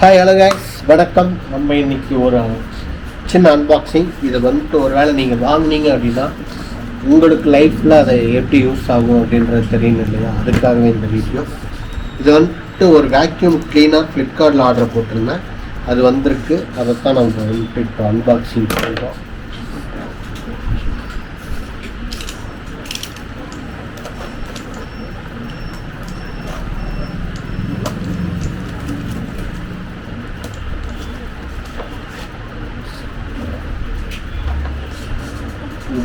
Hi hello guys வணக்கம். நம்ம இன்னைக்கு ஒரு சின்ன அன்பாக்சிங் இதை வந்துட்டு ஒரு வேளை நீங்கள் வாங்குனீங்க அப்படின்னா உங்களுக்கு லைஃப்பில் அதை எப்படி யூஸ் ஆகும் அப்படின்றது தெரியும் இல்லையா? அதுக்காகவே இந்த வீடியோ இது வந்துட்டு ஒரு வேக்யூம் க்ளீனாக ஃப்ளிப்கார்ட்டில் ஆர்டர் போட்டிருந்தேன். அது வந்திருக்கு. அதைத்தான் நம்ம வந்துட்டு இப்போ அன்பாக்சிங் பண்ணுறோம்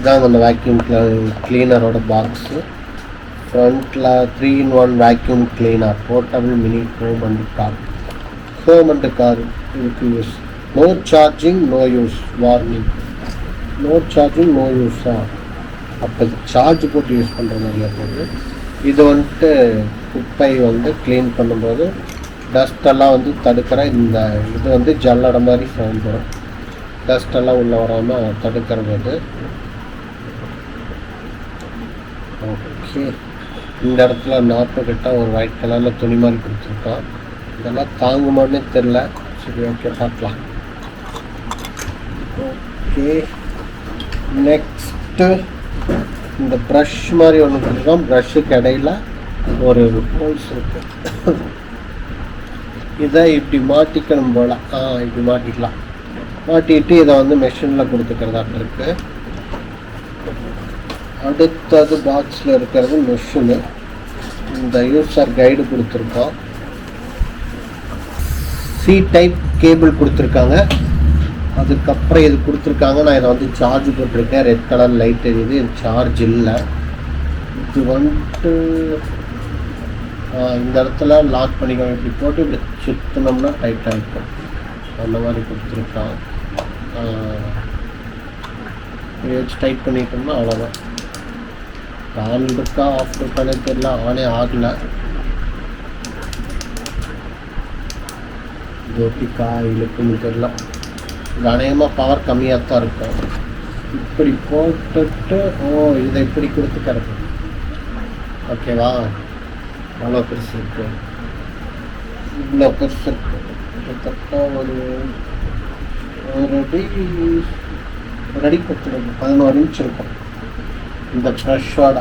இதுதான் அந்த வேக்யூம் கிளீனரோட பாக்ஸு ஃப்ரண்ட்டில் three in one vacuum cleaner portable mini home and car home and car இதுக்கு use no charging no use warning no charging no யூஸா அப்போ சார்ஜ் போட்டு யூஸ் பண்ணுற மாதிரியா போகுது இது வந்துட்டு குப்பை வந்து க்ளீன் பண்ணும்போது டஸ்டெல்லாம் வந்து தடுக்கிற இந்த இது வந்து ஜல்லடை மாதிரி சவுண்ட் வரும். உள்ளே வராமல் தடுக்கிறது ஓகே. இந்த இடத்துல நாற்பது கிட்ட ஒரு ஒயிட் கலரில் துணி மாதிரி கொடுத்துருக்கான் இதெல்லாம் தாங்குமான்னு தெரில சரி ஓகே பார்க்கலாம். ஓகே நெக்ஸ்ட்டு இந்த ப்ரஷ் மாதிரி ஒன்று கொடுத்துருக்கோம். ப்ரஷ்ஷுக்கு இடையில் ஒரு ஹோல்ஸ் இருக்கு. இதை இப்படி மாட்டிக்கணும் போல். ஆ இப்படி மாட்டிக்கலாம். மாட்டிட்டு இதை வந்து மெஷினில் கொடுத்துக்கிறதாட்டு இருக்குது அடுத்தது பாக்ஸில் இருக்கிறது மெஷினு இந்த யூசர் கைடு கொடுத்துருக்கோம். சி டைப் கேபிள் கொடுத்துருக்காங்க. அதுக்கப்புறம் இது கொடுத்துருக்காங்க. நான் இதை வந்து சார்ஜ் போட்டிருக்கேன். ரெட் கலர் லைட் எரியுது. இது சார்ஜ் இல்லை. இது வந்துட்டு இந்த இடத்துல லாக் பண்ணிக்கோங்க. இப்படி போட்டு இப்படி சுற்றினோம்னா டைட்டாக இருக்கும். அந்த மாதிரி கொடுத்துருக்கான் இப்படி வச்சு டைட் பண்ணிட்டோம்னா அவ்வளோதான் கால் இருக்கா ஆஃப் இருக்கானே தெரியல ஆனே ஆகல இது இழுக்குன்னு தெரியல இது பவர் கம்மியாக தான் இருக்கும் இப்படி போட்டுட்டு ஓ இதை இப்படி கொடுத்து கிடக்கும் ஓகேவா அவ்வளோ பெருசு இருக்கு இவ்வளோ பெருசு இருக்கு கிட்டத்தட்ட ஒரு ஒரு அடி ஒரு அடி கொடுத்துருக்கு பதினோரு இன்ச் இருக்கும் இந்த ஃப்ரெஷ்ஷோட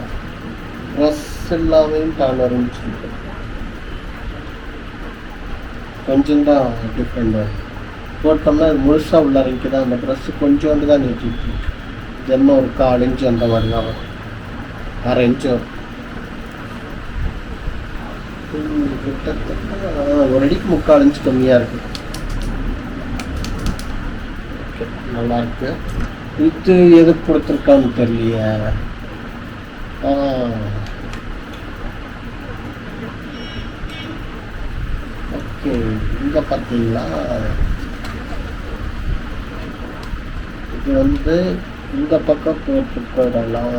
ட்ரெஸ் இல்லாமையும் பதினோரு இன்ச் இருக்கு கொஞ்சம் தான் டிஃப்ரெண்ட் வரும் போட்டோம்னா இது முழுசாக உள்ள தான் அந்த ப்ரெஸ் கொஞ்சோண்டு தான் நீட்டிட்டு ஜென்மம் ஒரு கால் இன்ச்சு அந்த மாதிரி தான் வரும். அரை இன்ச்சு வரும். கிட்டத்தட்ட ஒரு அடிக்கு முக்கால் இன்ச்சு கம்மியாக இருக்கு. ஓகே நல்லா இருக்கு. இது எது கொடுத்துருக்கான்னு தெரியல. ஓகே இங்கே பார்த்தீங்களா? இது வந்து இந்த பக்கம் போட்டு போயிடலாம்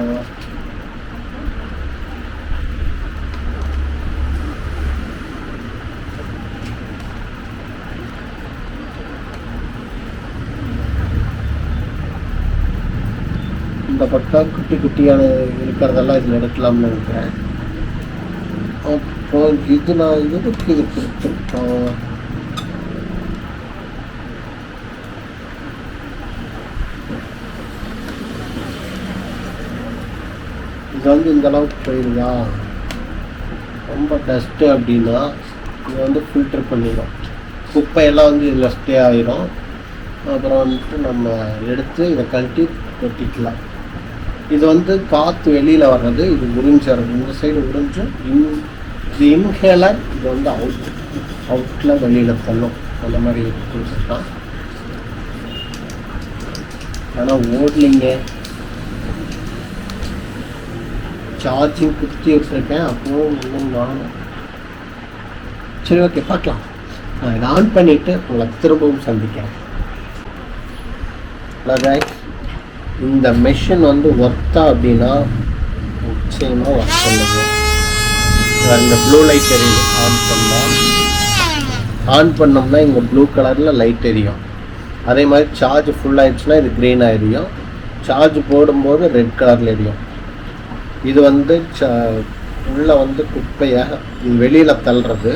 இந்த பக்கம் குட்டி குட்டியான இருக்கிறதெல்லாம் இதில் எடுக்கலாம்னு நினைக்கிறேன். அப்போ இது நான் எதுக்கு இது கொடுத்துருக்கோம்? இது வந்து இந்த அளவுக்கு போயிருதா ரொம்ப டஸ்ட்டு அப்படின்னா இது வந்து ஃபில்டர் பண்ணிடும் குப்பையெல்லாம் வந்து இதில் ஸ்டே ஆயிரும். அப்புறம் வந்துட்டு நம்ம எடுத்து இதை கழட்டி கொட்டிக்கலாம். இது வந்து காற்று வெளியில் வர்றது இது உறிஞ்சிறது இந்த சைடு உறிஞ்சும் இன் இது இன்ஹேலர் இது வந்து அவுட் அவுட்டில் வெளியில் தள்ளும். அந்த மாதிரி கொடுத்துருக்கான் ஆனால் ஓடலிங்க. சார்ஜிங் குத்தி வச்சுருக்கேன். அப்போவும் இன்னும் காணும் சரி ஓகே பார்க்கலாம். நான் ஆன் பண்ணிவிட்டு உங்களை திரும்பவும் சந்திக்கிறேன். ஹலோ guys இந்த மெஷின் வந்து ஒர்த்தா அப்படின்னா நிச்சயமாக ஒர்க் பண்ணுங்க அந்த ப்ளூ லைட் எரியுது ஆன் பண்ணால் ஆன் பண்ணோம்னா இங்கே ப்ளூ கலரில் லைட் எரியும். அதே மாதிரி சார்ஜ் ஃபுல் ஆயிடுச்சுன்னா இது க்ரீனாக எரியும். சார்ஜ் போடும்போது ரெட் கலரில் எரியும். இது வந்து ச உள்ளே வந்து குப்பையை இது வெளியில் தள்ளுறது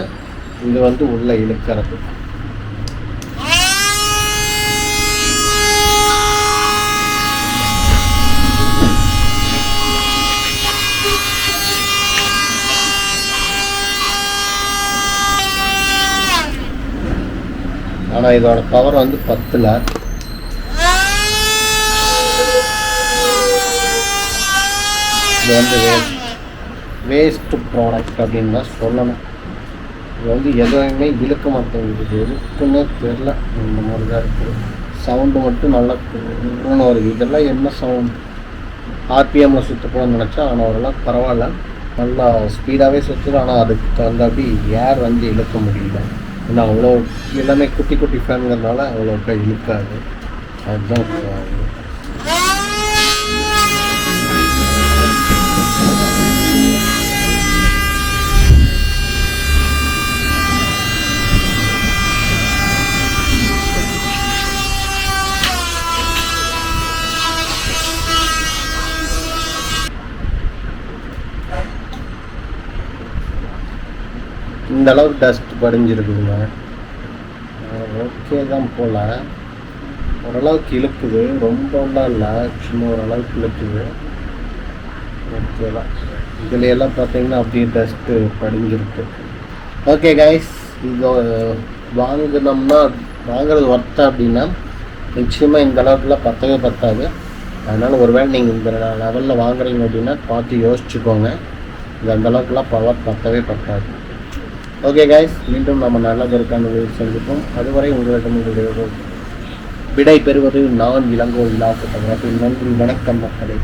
இது வந்து உள்ளே இழுக்கிறது. ஆனால் இதோட பவர் வந்து பத்தில். இது வந்து வேஸ்ட் வேஸ்ட் ப்ராடக்ட் அப்படின்னு தான் சொல்லணும். இது வந்து எதுவுமே இழுக்க மாட்டேங்குது. இது எதுக்குன்னே தெரில இந்த மாதிரி தான் இருக்குது. சவுண்டு மட்டும் நல்லா வருது. இதெல்லாம் என்ன சவுண்ட் ஆர்பிஎம்மில் சுற்ற போகணும்னு நினச்சா ஆனால் அதெல்லாம் பரவாயில்ல. நல்லா ஸ்பீடாகவே சுற்றுது ஆனால் அதுக்கு தகுந்தாப்படி ஏர் வந்து இழுக்க முடியல. ஏன்னா அவ்வளோ எல்லாமே குட்டி குட்டி ஃபேனுங்கிறதுனால அவ்வளோக்கா இழுக்காது. அதுதான் இந்த அளவுக்கு டஸ்ட் படிஞ்சிருக்குதுங்க. ஓகே தான் போல். ஓரளவுக்கு இழுக்குது. ரொம்பலாம் இல்லை. சும்மா ஓரளவுக்கு இழுக்குது. ஓகே தான். இதில் எல்லாம் பார்த்தீங்கன்னா அப்படியே டஸ்ட்டு படிஞ்சிருக்கு. ஓகே கைஸ் இது வாங்கினோம்னா வாங்குறது ஒர்த்தா அப்படின்னா நிச்சயமாக இந்த அளவுக்குலாம் பத்தவே பத்தாது. அதனால் ஒருவேளை நீங்கள் இந்த லெவலில் வாங்குறீங்க அப்படின்னா பார்த்து யோசிச்சுக்கோங்க. இது அந்தளவுக்குலாம் பவர் பத்தவே பத்தாது. ஓகே கைஸ் மீண்டும் நம்ம நல்லதற்கான சந்திப்போம். அதுவரை உங்களிடம் உங்களுடைய விடை பெறுவது நான் இளங்கோ இலா நன்றி வணக்கம் மக்களே.